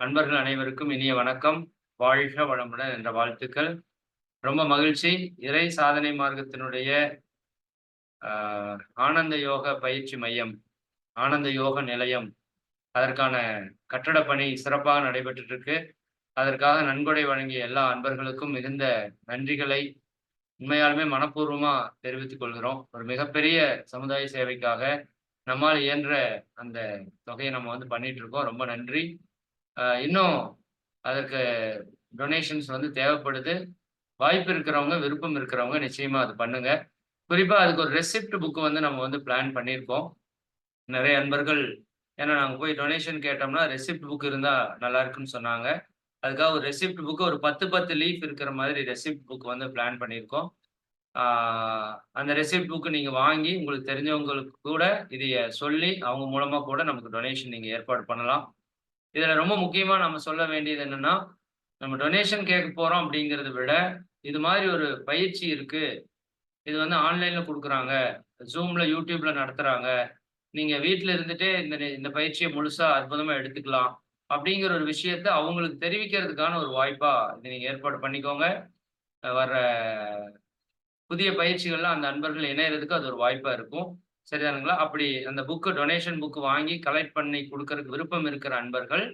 அன்பர்கள் அனைவருக்கும் இனிய வணக்கம். வாழ்க வளமுடன் என்ற வாழ்த்துக்கள். ரொம்ப மகிழ்ச்சி. இறை சாதனை மார்க்கத்தினுடைய ஆனந்த யோக பயிற்சி மையம் ஆனந்த யோக நிலையம். அதற்கான கட்டட பணி சிறப்பாக நடைபெற்று இருக்கு அதற்காக நன்கொடை வழங்கிய எல்லா அன்பர்களுக்கும் மிகுந்த நன்றிகளை உண்மையாலுமே மனப்பூர்வமா தெரிவித்துக் கொள்கிறோம். ஒரு மிகப்பெரிய சமுதாய சேவைக்காக நம்மால் இயன்ற அந்த தொகையை நம்ம வந்து பண்ணிட்டு இருக்கோம் ரொம்ப நன்றி. இன்னும் அதற்கு டொனேஷன்ஸ் வந்து தேவைப்படுது. வாய்ப்பு இருக்கிறவங்க விருப்பம் இருக்கிறவங்க நிச்சயமாக அது பண்ணுங்க. குறிப்பாக அதுக்கு ஒரு ரெசிப்ட் புக் வந்து நம்ம வந்து பிளான் பண்ணியிருக்கோம். நிறைய அன்பர்கள் ஏன்னா நாங்கள் போய் டொனேஷன் கேட்டோம்னா ரெசிப்ட் புக் இருந்தால் நல்லா இருக்குன்னு சொன்னாங்க. அதுக்காக ஒரு ரெசிப்ட் புக்கு ஒரு பத்து பத்து லீஃப் இருக்கிற மாதிரி ரெசிப்ட் புக் வந்து பிளான் பண்ணியிருக்கோம். அந்த ரெசிப்ட் புக்கு நீங்கள் வாங்கி உங்களுக்கு தெரிஞ்சவங்களுக்கு கூட இதைய சொல்லி அவங்க மூலமாக கூட நமக்கு டொனேஷன் நீங்கள் ஏற்பாடு பண்ணலாம். இதுல ரொம்ப முக்கியமா நம்ம சொல்ல வேண்டியது என்னன்னா நம்ம டொனேஷன் கேட்க போறோம் அப்படிங்கிறத விட இது மாதிரி ஒரு பயிற்சி இருக்கு. இது வந்து ஆன்லைன்ல கொடுக்குறாங்க. ஜூம்ல யூடியூப்ல நடத்துறாங்க. நீங்க வீட்டுல இருந்துட்டே இந்த இந்த பயிற்சியை முழுசா அற்புதமா எடுத்துக்கலாம் அப்படிங்கிற ஒரு விஷயத்த அவங்களுக்கு தெரிவிக்கிறதுக்கான ஒரு வாய்ப்பா இதை நீங்க ஏற்பாடு பண்ணிக்கோங்க. வர்ற புதிய பயிற்சிகள்லாம் அந்த நண்பர்கள் இணையறதுக்கு அது ஒரு வாய்ப்பா இருக்கும். சரிதானுங்களா? அப்படி அந்த புக்கு டொனேஷன் புக்கு வாங்கி கலெக்ட் பண்ணி கொடுக்கறதுக்கு விருப்பம் இருக்கிற அன்பர்கள்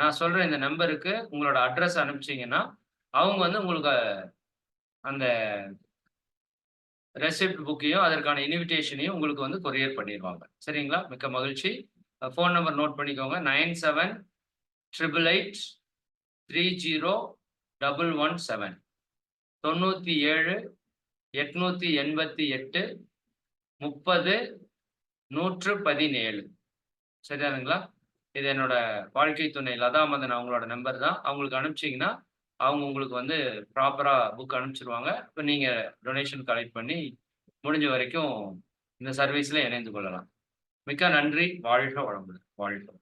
நான் சொல்ற இந்த நம்பருக்கு உங்களோட அட்ரஸ் அனுப்பிச்சிங்கன்னா அவங்க வந்து உங்களுக்கு அந்த ரெசிப்ட் புக்கையும் அதற்கான இன்விடேஷனையும் உங்களுக்கு வந்து கொரியர் பண்ணிடுவாங்க. சரிங்களா? மிக்க மகிழ்ச்சி. ஃபோன் நம்பர் நோட் பண்ணிக்கோங்க. Nine seven triple eight three zero double one seven. தொண்ணூற்றி ஏழு எட்நூற்றி எண்பத்தி எட்டு முப்பது நூற்று பதினேழு. சரியானுங்களா இது என்னோட வாழ்க்கை துணை லதா மதன் அவங்களோட நம்பர் தான். அவங்களுக்கு அனுப்பிச்சிங்கன்னா அவங்க உங்களுக்கு வந்து ப்ராப்பராக புக் அனுப்பிச்சிருவாங்க. இப்போ நீங்கள் டொனேஷன் கலெக்ட் பண்ணி முடிஞ்ச வரைக்கும் இந்த சர்வீஸில் இணைந்து கொள்ளலாம். மிக்க நன்றி. வாழ்க வளமுடன். வாழ்க